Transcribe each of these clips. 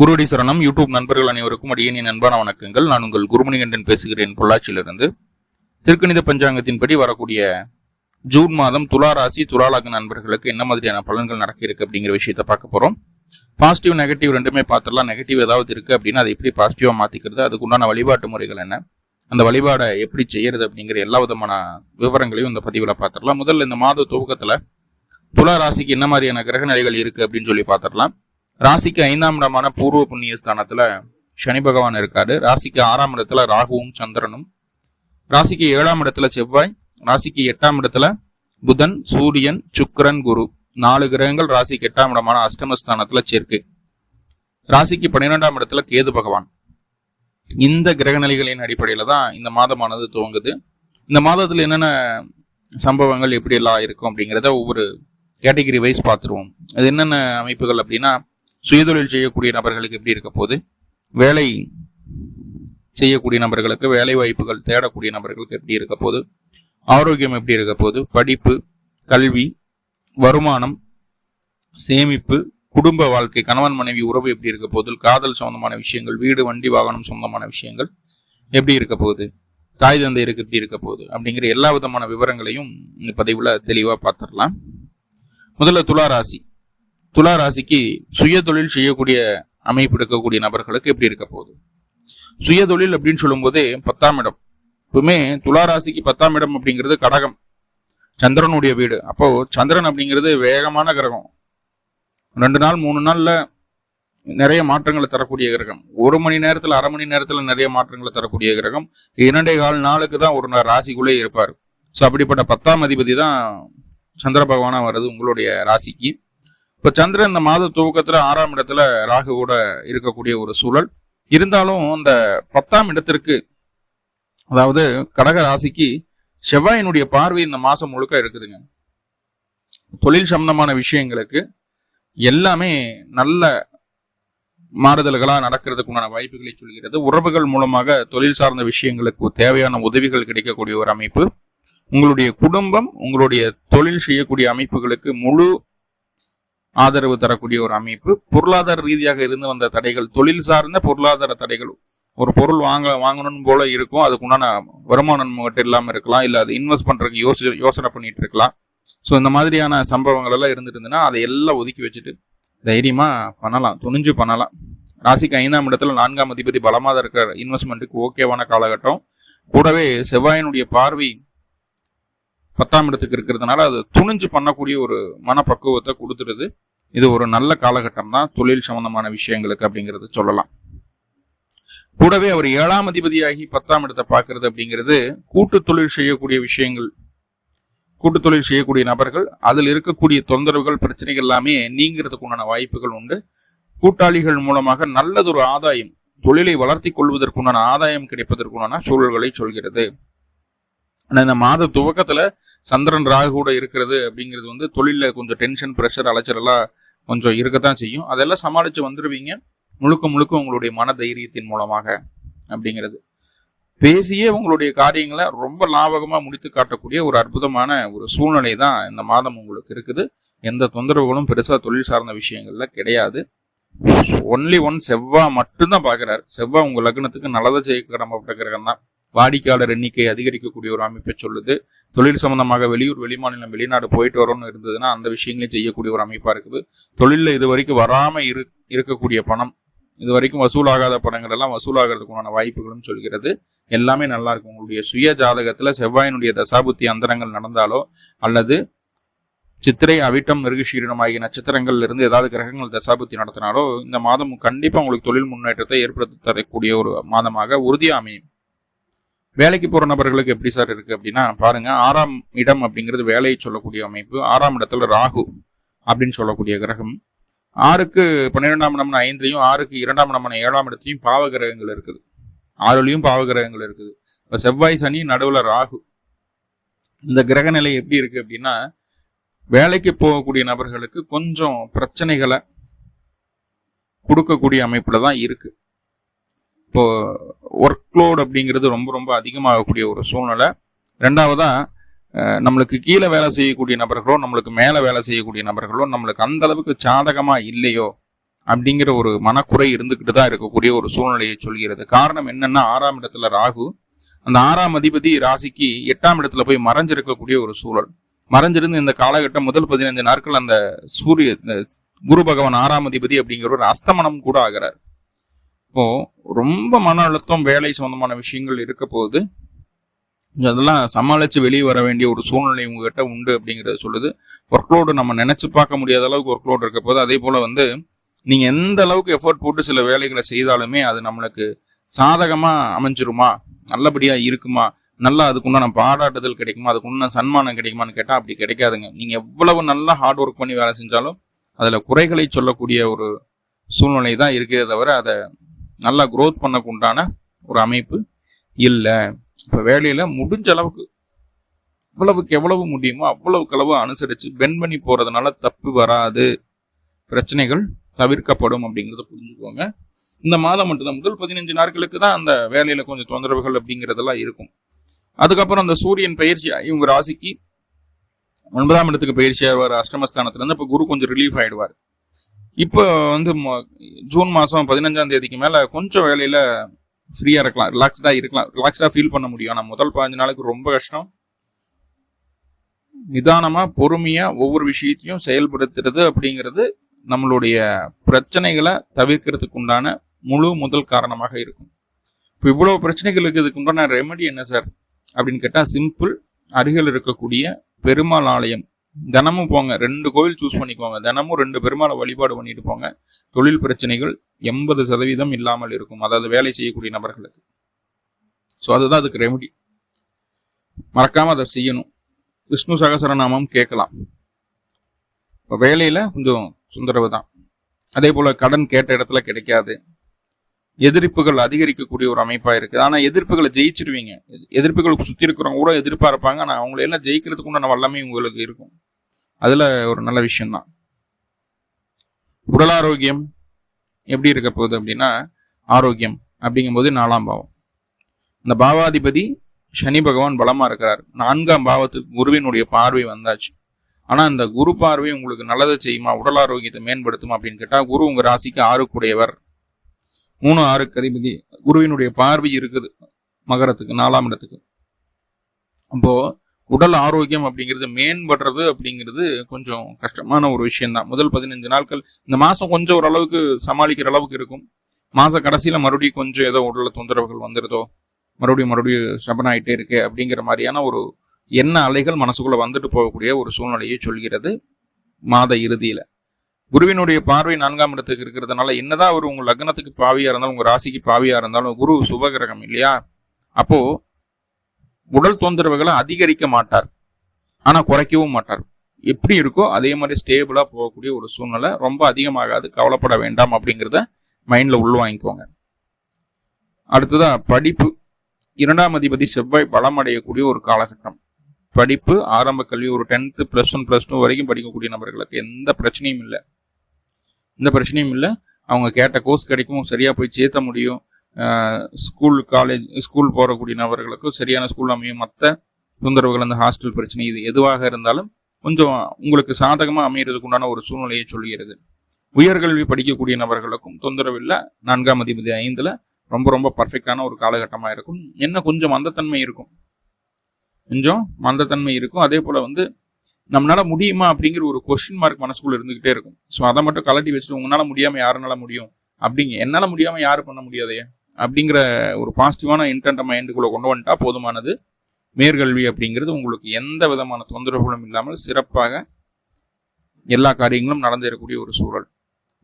குருடி சரணம். யூடியூப் நண்பர்கள் அனைவருக்கும் அடியேனின் அன்பான வணக்கங்கள். நான் உங்கள் குருமணிகண்டன் பேசுகிறேன் பொள்ளாச்சியிலிருந்து. திருக்கணித பஞ்சாங்கத்தின்படி வரக்கூடிய ஜூன் மாதம் துலா ராசி துலாலாக நண்பர்களுக்கு என்ன மாதிரியான பலன்கள் நடக்க இருக்கு அப்படிங்கிற விஷயத்த பார்க்க போறோம். பாசிட்டிவ் நெகட்டிவ் ரெண்டுமே பார்த்துடலாம். நெகட்டிவ் ஏதாவது இருக்கு அப்படின்னா அதை எப்படி பாசிட்டிவா மாத்திக்கிறது அதுக்கு உண்டான வழிபாட்டு முறைகள் என்ன அந்த வழிபாடை எப்படி செய்யறது அப்படிங்கிற எல்லா விதமான விவரங்களையும் இந்த பதிவில் பார்த்துடலாம். முதல்ல இந்த மாத துவக்கத்துல துலா ராசிக்கு என்ன மாதிரியான கிரக நிலைகள் இருக்கு அப்படின்னு சொல்லி பார்த்துடலாம். ராசிக்கு ஐந்தாம் இடமான பூர்வ புண்ணிய ஸ்தானத்துல சனி பகவான் இருக்காரு. ராசிக்கு ஆறாம் இடத்துல ராகுவும் சந்திரனும். ராசிக்கு ஏழாம் இடத்துல செவ்வாய். ராசிக்கு எட்டாம் இடத்துல புதன் சூரியன் சுக்கரன் குரு. நாலு கிரகங்கள் ராசிக்கு எட்டாம் இடமான அஷ்டமஸ்தானத்துல சேர்க்கு. ராசிக்கு பன்னிரெண்டாம் இடத்துல கேது பகவான். இந்த கிரக நிலைகளின் அடிப்படையில தான் இந்த மாதமானது துவங்குது. இந்த மாதத்துல என்னென்ன சம்பவங்கள் எப்படி எல்லாம் இருக்கும் அப்படிங்கிறத ஒவ்வொரு கேட்டகரி வைஸ் பார்த்துருவோம். அது என்னென்ன அமைப்புகள் அப்படின்னா சுயதொழில் செய்யக்கூடிய நபர்களுக்கு எப்படி இருக்க போது வேலை செய்யக்கூடிய நபர்களுக்கு வேலை வாய்ப்புகள் தேடக்கூடிய நபர்களுக்கு எப்படி இருக்க போது ஆரோக்கியம் எப்படி இருக்க போது படிப்பு கல்வி வருமானம் சேமிப்பு குடும்ப வாழ்க்கை கணவன் மனைவி உறவு எப்படி இருக்க போது காதல் சம்பந்தமான விஷயங்கள் வீடு வண்டி வாகனம் சொந்தமான விஷயங்கள் எப்படி இருக்க போகுது? தாய் தந்தையருக்கு எப்படி இருக்க போகுது? அப்படிங்கிற எல்லா விதமான விவரங்களையும் இந்த பதிவில் தெளிவாக பார்த்துடலாம் முதல்ல துளாராசி துலா ராசிக்கு சுய தொழில் செய்யக்கூடிய அமைப்பு எடுக்கக்கூடிய நபர்களுக்கு எப்படி இருக்க போகுது? சுய தொழில் அப்படின்னு சொல்லும்போதே பத்தாம் இடம். எப்பவுமே துலா ராசிக்கு பத்தாம் இடம் அப்படிங்கிறது கடகம். சந்திரனுடைய வீடு. அப்போ சந்திரன் அப்படிங்கிறது வேகமான கிரகம். ரெண்டு நாள் மூணு நாள்ல நிறைய மாற்றங்களை தரக்கூடிய கிரகம். ஒரு மணி நேரத்துல அரை மணி நேரத்துல நிறைய மாற்றங்களை தரக்கூடிய கிரகம். இரண்டே கால் நாளுக்கு தான் ஒரு நாள் ராசிக்குள்ளே இருப்பார். ஸோ அப்படிப்பட்ட பத்தாம் அதிபதி தான் சந்திர பகவானா வருது உங்களுடைய ராசிக்கு. இப்ப சந்திரன் இந்த மாத துவக்கத்துல ஆறாம் இடத்துல ராகு கூட இருக்கக்கூடிய ஒரு சூழல். இருந்தாலும் அந்த பத்தாம் இடத்திற்கு அதாவது கடக ராசிக்கு செவ்வாயினுடைய பார்வை இந்த மாசம் முழுக்க இருக்குதுங்க. தொழில் சம்பந்தமான விஷயங்களுக்கு எல்லாமே நல்ல மாறுதல்களாக நடக்கிறதுக்கு உண்டான வாய்ப்புகளை சொல்கிறது. உறவுகள் மூலமாக தொழில் சார்ந்த விஷயங்களுக்கு தேவையான உதவிகள் கிடைக்கக்கூடிய ஒரு அமைப்பு. உங்களுடைய குடும்பம் உங்களுடைய தொழில் செய்யக்கூடிய அமைப்புகளுக்கு முழு ஆதரவு தரக்கூடிய ஒரு அமைப்பு. பொருளாதார ரீதியாக இருந்து வந்த தடைகள் தொழில் சார்ந்த பொருளாதார தடைகள். ஒரு பொருள் வாங்க வாங்கணும் போல இருக்கும். அதுக்கு உண்டான வருமானம் நம்மகிட்ட இல்லாமல் இருக்கலாம். இல்லை அது இன்வெஸ்ட் பண்ணுறதுக்கு யோசி யோசனை பண்ணிட்டு இருக்கலாம். ஸோ இந்த மாதிரியான சம்பவங்கள் எல்லாம் இருந்துட்டு இருந்ததுன்னா அதை எல்லாம் ஒதுக்கி வச்சுட்டு தைரியமாக பண்ணலாம். துணிஞ்சு பண்ணலாம். ராசிக்கு ஐந்தாம் இடத்துல நான்காம் அதிபதி பலமாக தான் இருக்கிற இன்வெஸ்ட்மெண்ட்டுக்கு ஓகேவான காலகட்டம். கூடவே செவ்வாயினுடைய பார்வை பத்தாம் இடத்துக்கு இருக்கிறதுனால அது துணிஞ்சு பண்ணக்கூடிய ஒரு மனப்பக்குவத்தை கொடுத்துருது இது ஒரு நல்ல காலகட்டம் தான் தொழில் சம்பந்தமான விஷயங்களுக்கு அப்படிங்கிறது சொல்லலாம். கூடவே அவர் ஏழாம் அதிபதியாகி பத்தாம் இடத்தை பார்க்கறது அப்படிங்கிறது கூட்டு தொழில் செய்யக்கூடிய விஷயங்கள். கூட்டு தொழில் செய்யக்கூடிய நபர்கள் அதில் இருக்கக்கூடிய தொந்தரவுகள் பிரச்சனைகள் எல்லாமே நீங்கிறதுக்கு உண்டான வாய்ப்புகள் உண்டு. கூட்டாளிகள் மூலமாக நல்லதொரு ஆதாயம் தொழிலை வளர்த்தி கொள்வதற்குண்டான ஆதாயம் கிடைப்பதற்குண்டான சூழல்களை சொல்கிறது. ஆனால் இந்த மாத துவக்கத்தில் சந்திரன் ராகு கூட இருக்கிறது அப்படிங்கிறது வந்து தொழிலில் கொஞ்சம் டென்ஷன் ப்ரெஷர் அலைச்சலெல்லாம் கொஞ்சம் இருக்கத்தான் செய்யும். அதெல்லாம் சமாளித்து வந்துடுவீங்க முழுக்க முழுக்க உங்களுடைய மன தைரியத்தின் மூலமாக அப்படிங்கிறது. பேசியே உங்களுடைய காரியங்களை ரொம்ப லாபகமாக முடித்து காட்டக்கூடிய ஒரு அற்புதமான ஒரு சூழ்நிலை தான் இந்த மாதம் உங்களுக்கு இருக்குது. எந்த தொந்தரவுகளும் பெருசாக தொழில் சார்ந்த விஷயங்கள்ல கிடையாது. ஒன்லி ஒன் செவ்வா மட்டும்தான் பார்க்குறாரு. செவ்வா உங்கள் லக்னத்துக்கு நல்லதை செய்ய கடமைப்பட்ட கிரகம் தான். வாடிக்கையாளர் எண்ணிக்கை அதிகரிக்கக்கூடிய ஒரு அமைப்பை சொல்லுது. தொழில் சம்பந்தமாக வெளியூர் வெளிமாநிலம் வெளிநாடு போயிட்டு வரோன்னு இருந்ததுன்னா அந்த விஷயங்களையும் செய்யக்கூடிய ஒரு அமைப்பாக இருக்குது. தொழிலில் இது வரைக்கும் வராமல் இரு இருக்கக்கூடிய பணம் இது வரைக்கும் வசூலாகாத பணங்கள் எல்லாம் வசூலாகிறதுக்குண்டான வாய்ப்புகளும் சொல்கிறது. எல்லாமே நல்லா இருக்கும். உங்களுடைய சுய ஜாதகத்தில் செவ்வாயினுடைய தசாபுத்தி அந்தரங்கள் நடந்தாலோ அல்லது சித்திரை அவிட்டம் மிருகஷீரணம் ஆகிய நட்சத்திரங்கள்ல இருந்து ஏதாவது கிரகங்கள் தசாபுத்தி நடத்தினாலோ இந்த மாதம் கண்டிப்பாக உங்களுக்கு தொழில் முன்னேற்றத்தை ஏற்படுத்தி தரக்கூடிய ஒரு மாதமாக உறுதியாக அமையும். வேலைக்கு போகிற நபர்களுக்கு எப்படி சார் இருக்குது அப்படின்னா பாருங்கள் ஆறாம் இடம் அப்படிங்கிறது வேலையை சொல்லக்கூடிய அமைப்பு ஆறாம் இடத்துல ராகு அப்படின்னு சொல்லக்கூடிய கிரகம். ஆறுக்கு பன்னிரெண்டாம் இடம்னு ஐந்துலையும் ஆறுக்கு இரண்டாம் இடமான ஏழாம் இடத்துலையும் பாவ கிரகங்கள் இருக்குது. ஆறுலையும் பாவ கிரகங்கள் இருக்குது. இப்போ செவ்வாய் சனி நடுவில் ராகு. இந்த கிரக நிலை எப்படி இருக்குது அப்படின்னா வேலைக்கு போகக்கூடிய நபர்களுக்கு கொஞ்சம் பிரச்சனைகளை கொடுக்கக்கூடிய அமைப்பில் தான் இருக்குது இப்போ ஒர்க்லோட் அப்படிங்கிறது ரொம்ப ரொம்ப அதிகமாகக்கூடிய ஒரு சூழ்நிலை. ரெண்டாவதாக நம்மளுக்கு கீழே வேலை செய்யக்கூடிய நபர்களோ நம்மளுக்கு மேலே வேலை செய்யக்கூடிய நபர்களோ நம்மளுக்கு அந்த அளவுக்கு சாதகமாக இல்லையோ அப்படிங்கிற ஒரு மனக்குறை இருந்துக்கிட்டு தான் இருக்கக்கூடிய ஒரு சூழ்நிலையை சொல்கிறது. காரணம் என்னன்னா ஆறாம் இடத்துல ராகு. அந்த ஆறாம் அதிபதி ராசிக்கு எட்டாம் இடத்துல போய் மறைஞ்சிருக்கக்கூடிய ஒரு சூழல். மறைஞ்சிருந்து இந்த காலகட்டம் முதல் பதினைந்து நாட்கள் அந்த சூரிய குரு பகவான் ஆறாம் அதிபதி அப்படிங்கிற ஒரு அஸ்தமனம் கூட ஆகிறார். இப்போ ரொம்ப மன அழுத்தம் வேலை சம்பந்தமான விஷயங்கள் இருக்க போது அதெல்லாம் சமாளித்து வெளியே வர வேண்டிய ஒரு சூழ்நிலை உங்ககிட்ட உண்டு அப்படிங்கிறத சொல்லுது. ஒர்க்லோடு நம்ம நினச்சி பார்க்க முடியாத அளவுக்கு ஒர்க்லோடு இருக்க போது அதே போல் வந்து நீங்கள் எந்த அளவுக்கு எஃபர்ட் போட்டு சில வேலைகளை செய்தாலுமே அது நம்மளுக்கு சாதகமாக அமைஞ்சிருமா? நல்லபடியாக இருக்குமா? நல்லா அதுக்குண்டான பாராட்டுதல் கிடைக்குமா? அதுக்குண்டான சன்மானம் கிடைக்குமான்னு கேட்டால் அப்படி கிடைக்காதுங்க. நீங்கள் எவ்வளவு நல்லா ஹார்ட் ஒர்க் பண்ணி வேலை செஞ்சாலும் அதில் குறைகளை சொல்லக்கூடிய ஒரு சூழ்நிலை தான் இருக்கே தவிர அதை நல்லா க்ரோத் பண்ணக்குண்டான ஒரு அமைப்பு இல்லை. இப்போ வேலையில் முடிஞ்ச அளவுக்கு எவ்வளவுக்கு எவ்வளவு முடியுமோ அவ்வளவுக்கு அளவு அனுசரித்து பென் பண்ணி போகிறதுனால தப்பு வராது. பிரச்சனைகள் தவிர்க்கப்படும் அப்படிங்கிறத புரிஞ்சுக்கோங்க. இந்த மாதம் மட்டும்தான் முதல் பதினஞ்சு நாட்களுக்கு தான் அந்த வேலையில் கொஞ்சம் தொந்தரவுகள் அப்படிங்கிறதெல்லாம் இருக்கும். அதுக்கப்புறம் அந்த சூரியன் பயிற்சி இவங்க ராசிக்கு ஒன்பதாம் இடத்துக்கு பயிற்சி ஆவார் அஷ்டமஸ்தானத்துல இருந்து இப்போ குரு கொஞ்சம் ரிலீஃப் ஆயிடுவார். இப்போ வந்து ஜூன் மாதம் பதினஞ்சாம் தேதிக்கு மேலே கொஞ்சம் வேலையில் ஃப்ரீயாக இருக்கலாம் ரிலாக்ஸ்டாக இருக்கலாம் ரிலாக்ஸ்டாக ஃபீல் பண்ண முடியும். ஆனால் முதல் பதினஞ்சு நாளுக்கு ரொம்ப கஷ்டம். நிதானமாக பொறுமையாக ஒவ்வொரு விஷயத்தையும் செயல்படுத்துறது அப்படிங்கிறது நம்மளுடைய பிரச்சனைகளை தவிர்க்கிறதுக்கு உண்டான முழு முதல் காரணமாக இருக்கும். இப்போ இவ்வளோ பிரச்சனைகளுக்கு இதுக்கு உண்டான ரெமெடி என்ன சார் அப்படின்னு கேட்டால் சிம்பிள் அருகில் இருக்கக்கூடிய பெருமாள் ஆலயம் தினமும் போங்க. ரெண்டு கோவில் சூஸ் பண்ணிக்கோங்க. தினமும் ரெண்டு பெருமாளை வழிபாடு பண்ணிட்டு போங்க. தொழில் பிரச்சனைகள் எண்பது சதவீதம் இல்லாமல் இருக்கும். அதாவது வேலை செய்யக்கூடிய நபர்களுக்கு. ஸோ அதுதான் அதுக்கு ரெமடி மறக்காம அதை செய்யணும். விஷ்ணு சகசரநாமம் கேட்கலாம். இப்போ வேலையில கொஞ்சம் சுந்தரவு தான். அதே போல கடன் கேட்ட இடத்துல கிடைக்காது. எதிர்ப்புகள் அதிகரிக்கக்கூடிய ஒரு அமைப்பாக இருக்குது. ஆனால் எதிர்ப்புகளை ஜெயிச்சிருவீங்க. எதிர்ப்புகளுக்கு சுற்றி இருக்கிறவங்க கூட எதிர்ப்பாக இருப்பாங்க. ஆனால் அவங்களை எல்லாம் ஜெயிக்கிறதுக்கு உண்டான வல்லமை உங்களுக்கு இருக்கும். அதில் ஒரு நல்ல விஷயம்தான். உடல் ஆரோக்கியம் எப்படி இருக்க போகுது அப்படின்னா ஆரோக்கியம் அப்படிங்கும்போது நாலாம் பாவம். இந்த பாவாதிபதி சனி பகவான் பலமாக இருக்கிறார். நான்காம் பாவத்துக்கு குருவினுடைய பார்வை வந்தாச்சு. ஆனால் அந்த குரு பார்வை உங்களுக்கு நல்லதை செய்யுமா? உடல் ஆரோக்கியத்தை மேம்படுத்துமா அப்படின்னு கேட்டால் குரு உங்கள் ராசிக்கு ஆறுக்குடையவர். மூணு ஆறுக்கு அதிபதி குருவினுடைய பார்வை இருக்குது. மகரத்துக்கு நாலாம் இடத்துக்கு. அப்போ உடல் ஆரோக்கியம் அப்படிங்கிறது மேம்படுறது அப்படிங்கிறது கொஞ்சம் கஷ்டமான ஒரு விஷயம் தான் முதல் பதினஞ்சு நாட்கள் இந்த மாசம் கொஞ்சம் ஓரளவுக்கு சமாளிக்கிற அளவுக்கு இருக்கும். மாச கடைசியில மறுபடியும் கொஞ்சம் ஏதோ உடல தொந்தரவுகள் வந்துடுதோ மறுபடியும் மறுபடியும் ஸ்டபன் ஆகிட்டே இருக்கு அப்படிங்கிற மாதிரியான ஒரு எண்ண அலைகள் மனசுக்குள்ள வந்துட்டு போகக்கூடிய ஒரு சூழ்நிலையை சொல்கிறது மாத இறுதியில. குருவினுடைய பார்வை நான்காம் இடத்துக்கு இருக்கிறதுனால என்னதான் அவர் உங்க லக்னத்துக்கு பாவியா இருந்தாலும் உங்க ராசிக்கு பாவியா இருந்தாலும் குரு சுபகிரகம் இல்லையா? அப்போ உடல் தொந்தரவுகளை அதிகரிக்க மாட்டார். ஆனா குறைக்கவும் மாட்டார். எப்படி இருக்கோ அதே மாதிரி ஸ்டேபிளா போகக்கூடிய ஒரு சூழ்நிலை ரொம்ப அதிகமாகாது. கவலைப்பட வேண்டாம் அப்படிங்கிறத மைண்ட்ல உள்வாங்கிக்கோங்க அடுத்ததா படிப்பு. இரண்டாம் அதிபதி செவ்வாய் பலம் அடையக்கூடிய ஒரு காலகட்டம். படிப்பு ஆரம்ப கல்வி ஒரு tenth plus one plus two வரைக்கும் படிக்கக்கூடிய நபர்களுக்கு எந்த பிரச்சனையும் இல்லை. எந்த பிரச்சனையும் இல்லை. அவங்க கேட்ட கோர்ஸ் கிடைக்கும் சரியாக போய் சேர்த்த முடியும். ஸ்கூல் காலேஜ் ஸ்கூல் போகக்கூடிய நபர்களுக்கும் சரியான ஸ்கூல் அமையும். மற்ற தொந்தரவுகள் அந்த ஹாஸ்டல் பிரச்சனை இது எதுவாக இருந்தாலும் கொஞ்சம் உங்களுக்கு சாதகமாக அமைகிறதுக்கு உண்டான ஒரு சூழ்நிலையை சொல்கிறது. உயர்கல்வி படிக்கக்கூடிய நபர்களுக்கும் தொந்தரவு இல்லை. நான்காம் அதிபதி ஐந்தில் ரொம்ப ரொம்ப பர்ஃபெக்டான ஒரு காலகட்டமாக இருக்கும். என்ன கொஞ்சம் மந்தத்தன்மை இருக்கும். கொஞ்சம் மந்தத்தன்மை இருக்கும். அதே போல் வந்து நம்மளால முடியுமா அப்படிங்கிற ஒரு கொஸ்டின் மார்க் மனசுக்குள்ள இருந்துகிட்டே இருக்கும். ஸோ அதை மட்டும் கலட்டி வச்சுட்டு உங்களால முடியாம யாருனால முடியும்? அப்படிங்க. என்னால முடியாம யாரு பண்ண முடியாதே? அப்படிங்கிற ஒரு பாசிட்டிவான இன்டென்ட் மைண்டுக்குள்ள கொண்டு வந்துட்டா போதுமானது. மேற்கல்வி அப்படிங்கிறது உங்களுக்கு எந்த விதமான தொந்தரவுகளும் இல்லாமல் சிறப்பாக எல்லா காரியங்களும் நடந்தேறக்கூடிய ஒரு சூழல்.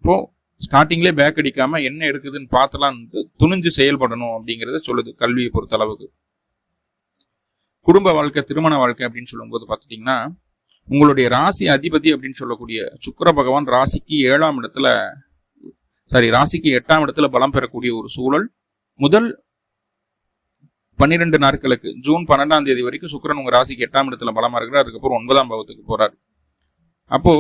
இப்போ ஸ்டார்டிங்லேயே பேக் அடிக்காம என்ன இருக்குதுன்னு பார்த்தலான்ட்டு துணிஞ்சு செயல்படணும் அப்படிங்கிறத சொல்லுது கல்வியை பொறுத்த அளவுக்கு. குடும்ப வாழ்க்கை திருமண வாழ்க்கை அப்படின்னு சொல்லும்போது பார்த்துட்டிங்கன்னா உங்களுடைய ராசி அதிபதி அப்படின்னு சொல்லக்கூடிய சுக்கர பகவான் ராசிக்கு ஏழாம் இடத்துல சாரி ராசிக்கு எட்டாம் இடத்துல பலம் பெறக்கூடிய ஒரு சூழல். முதல் பன்னிரெண்டு நாட்களுக்கு ஜூன் பன்னெண்டாம் தேதி வரைக்கும் சுக்கரன் உங்க ராசிக்கு எட்டாம் இடத்துல பலமா இருக்கிறார். அதுக்கப்புறம் ஒன்பதாம் பாவத்துக்கு போறார். அப்போ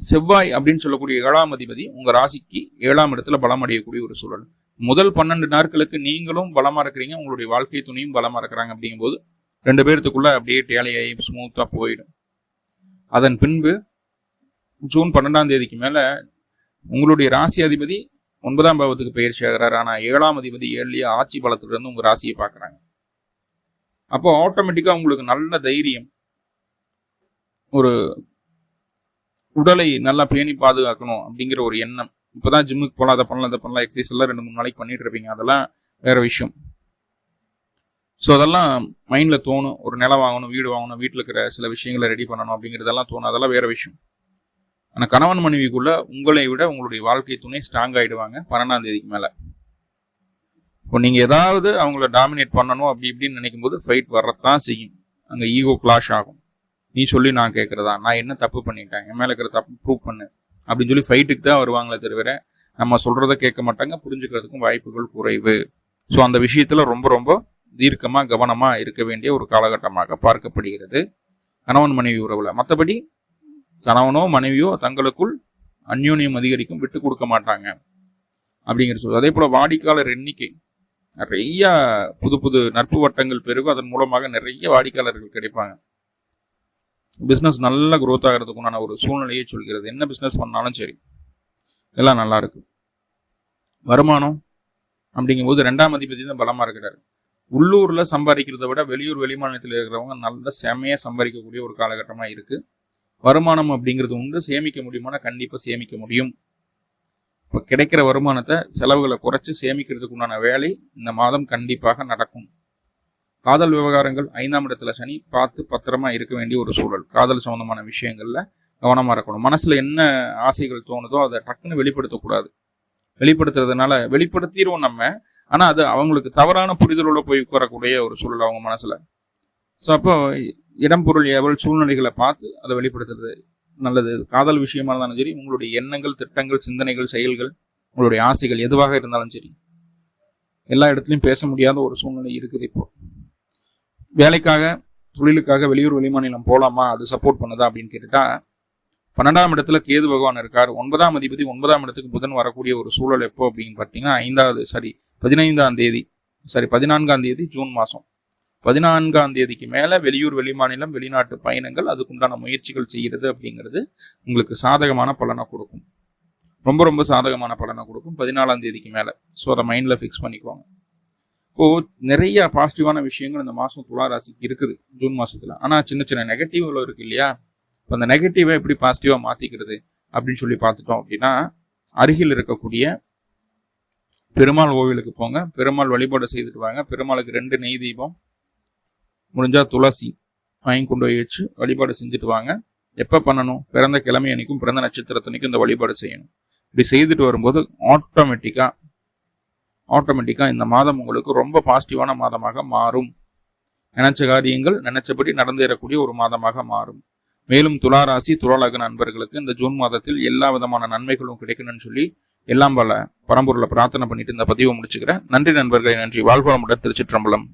செவ்வாய் அப்படின்னு சொல்லக்கூடிய ஏழாம் அதிபதி உங்க ராசிக்கு ஏழாம் இடத்துல பலம் அடையக்கூடிய ஒரு சூழல். முதல் பன்னெண்டு நாட்களுக்கு நீங்களும் பலமா இருக்கிறீங்க. உங்களுடைய வாழ்க்கை துணையும் பலமா இருக்கிறாங்க அப்படிங்கும்போது ரெண்டு பேர்த்துக்குள்ள அப்படியே டேலையாகி ஸ்மூத்தாக போயிடும். அதன் பின்பு ஜூன் பன்னெண்டாம் தேதிக்கு மேல உங்களுடைய ராசி அதிபதி ஒன்பதாம் பாவத்துக்கு பயிற்சி ஆகிறார் ஆனா ஏழாம் அதிபதி ஏழுலயே ஆட்சி பலத்திலிருந்து உங்கள் உங்க ராசியை பார்க்கறாங்க. அப்போ ஆட்டோமேட்டிக்கா உங்களுக்கு நல்ல தைரியம் ஒரு உடலை நல்லா பேணி பாதுகாக்கணும் அப்படிங்கிற ஒரு எண்ணம். இப்பதான் ஜிம்முக்கு போகலாம் அதை பண்ணலாம் அதை பண்ணலாம் எக்ஸசைஸ் எல்லாம் ரெண்டு மூணு நாளைக்கு பண்ணிட்டு இருப்பீங்க. அதெல்லாம் வேற விஷயம். ஸோ அதெல்லாம் மைண்டில் தோணும். ஒரு நிலம் வாங்கணும் வீடு வாங்கணும் வீட்டில் இருக்கிற சில விஷயங்களை ரெடி பண்ணணும் அப்படிங்கிறதெல்லாம் தோணும். அதெல்லாம் வேற விஷயம். ஆனால் கணவன் மனைவிக்குள்ளே உங்களை விட உங்களுடைய வாழ்க்கை துணை ஸ்ட்ராங் ஆகிடுவாங்க பன்னெண்டாம் தேதிக்கு மேலே. இப்போ நீங்கள் ஏதாவது அவங்கள டாமினேட் பண்ணணும் அப்படி இப்படின்னு நினைக்கும் போது ஃபைட் வர்றதான் செய்யும். அங்கே ஈகோ கிளாஷ் ஆகும். நீ சொல்லி நான் கேட்குறதா நான் என்ன தப்பு பண்ணிட்டேன்? என் மேலே இருக்கிற தப்பு ப்ரூவ் பண்ணு. அப்படின்னு சொல்லி ஃபைட்டுக்கு தான் வருவாங்களே தவிர நம்ம சொல்கிறத கேட்க மாட்டாங்க புரிஞ்சுக்கிறதுக்கும் வாய்ப்புகள் குறைவு. ஸோ அந்த விஷயத்தில் ரொம்ப ரொம்ப தீர்க்கமாக கவனமாக இருக்க வேண்டிய ஒரு காலகட்டமாக பார்க்கப்படுகிறது. கணவன் மனைவி உறவில். மற்றபடி கணவனோ மனைவியோ தங்களுக்குள் அந்யோன்யம் அதிகரிக்கும் விட்டு கொடுக்க மாட்டாங்க. அப்படிங்கிற சொல்லுது அதே போல் வாடிக்கையாளர் எண்ணிக்கை. நிறைய புது புது நட்பு வட்டங்கள் பெருகும். அதன் மூலமாக நிறைய வாடிக்கையாளர்கள் கிடைப்பாங்க. பிஸ்னஸ் நல்ல குரோத் ஆகிறதுக்கு உண்டான ஒரு சூழ்நிலையை சொல்கிறது. என்ன பிஸ்னஸ் பண்ணாலும் சரி. எல்லாம் நல்லா இருக்கு. வருமானம் அப்படிங்கும்போது ரெண்டாம் அதிபதி தான் பலமாக இருக்கிறாரு. உள்ளூர்ல சம்பாதிக்கிறத விட வெளியூர் வெளிமாநிலத்தில் இருக்கிறவங்க நல்ல செமையாக சம்பாதிக்கக்கூடிய ஒரு காலகட்டமாக இருக்கு. வருமானம் அப்படிங்கிறது உண்டு. சேமிக்க முடியுமானா கண்டிப்பாக சேமிக்க முடியும். இப்போ கிடைக்கிற வருமானத்தை செலவுகளை குறைச்சி சேமிக்கிறதுக்கு உண்டான வேலை இந்த மாதம் கண்டிப்பாக நடக்கும். காதல் விவகாரங்கள் ஐந்தாம் இடத்துல சனி பார்த்து பத்திரமா இருக்க வேண்டிய ஒரு சூழல். காதல் சம்பந்தமான விஷயங்கள்ல கவனமாக இருக்கணும். மனசுல என்ன ஆசைகள் தோணுதோ அதை டக்குன்னு வெளிப்படுத்தக்கூடாது. வெளிப்படுத்துறதுனால வெளிப்படுத்திடுவோம் நம்ம. ஆனால் அது அவங்களுக்கு தவறான புரிதலோடு போய் உட்காரக்கூடிய ஒரு சூழல் அவங்க மனசில். ஸோ அப்போ இடம் பொருள் ஏவல் சூழ்நிலைகளை பார்த்து அதை வெளிப்படுத்துறது நல்லது. காதல் விஷயமா இருந்தாலும் சரி உங்களுடைய எண்ணங்கள் திட்டங்கள் சிந்தனைகள் செயல்கள் உங்களுடைய ஆசைகள் எதுவாக இருந்தாலும் சரி எல்லா இடத்துலையும் பேச முடியாத ஒரு சூழ்நிலை இருக்குது இப்போ. வேலைக்காக தொழிலுக்காக வெளியூர் வெளிமாநிலம் போகலாமா அது சப்போர்ட் பண்ணுதா? அப்படின்னு கேட்டுட்டா பன்னெண்டாம் இடத்துல கேது பகவான் இருக்கார். ஒன்பதாம் அதிபதி ஒன்பதாம் இடத்துக்கு புதன் வரக்கூடிய ஒரு சூழல் எப்போ அப்படின்னு பார்த்தீங்கன்னா ஐந்தாவது சாரி பதினைந்தாம் தேதி சாரி பதினான்காம் தேதி ஜூன் மாதம் பதினான்காம் தேதிக்கு மேலே வெளியூர் வெளிமாநிலம் வெளிநாட்டு பயணங்கள் அதுக்குண்டான முயற்சிகள் செய்கிறது அப்படிங்கிறது உங்களுக்கு சாதகமான பலனை கொடுக்கும். ரொம்ப ரொம்ப சாதகமான பலனை கொடுக்கும் பதினாலாம் தேதிக்கு மேலே. ஸோ அதை மைண்டில் ஃபிக்ஸ் பண்ணிக்குவாங்க. இப்போ நிறைய பாசிட்டிவான விஷயங்கள் இந்த மாதம் துலா ராசிக்கு இருக்குது ஜூன் மாதத்தில் ஆனால் சின்ன சின்ன நெகட்டிவ்ல இருக்கு இல்லையா? இப்போ அந்த நெகட்டிவை எப்படி பாசிட்டிவாக மாற்றிக்கிறது அப்படின்னு சொல்லி பார்த்துட்டோம் அப்படின்னா அருகில் இருக்கக்கூடிய பெருமாள் கோவிலுக்கு போங்க. பெருமாள் வழிபாடு செய்துட்டு வாங்க. பெருமாளுக்கு ரெண்டு நெய் தீபம். முடிஞ்சால் துளசி வாங்கி கொண்டு போய் வச்சு வழிபாடு செஞ்சுட்டு வாங்க. எப்போ பண்ணணும்? பிறந்த கிழமை அன்னைக்கும் பிறந்த நட்சத்திரத்தனைக்கும் இந்த வழிபாடு செய்யணும். இப்படி செய்துட்டு வரும்போது ஆட்டோமேட்டிக்காக ஆட்டோமேட்டிக்காக இந்த மாதம் உங்களுக்கு ரொம்ப பாசிட்டிவான மாதமாக மாறும். நினைச்ச காரியங்கள் நினைச்சபடி நடந்தேறக்கூடிய ஒரு மாதமாக மாறும். மேலும் துலா ராசி நண்பர்களுக்கு இந்த ஜூன் மாதத்தில் எல்லா விதமான நன்மைகளும் கிடைக்கணும்னு சொல்லி எல்லாம் பல பரம்பூரில் பிரார்த்தனை பண்ணிட்டு இந்த பதிவை முடிச்சுக்கிறேன். நன்றி நண்பர்களே நன்றி. வாழ்வளமுடன் திருச்சிற்றம்பலம்.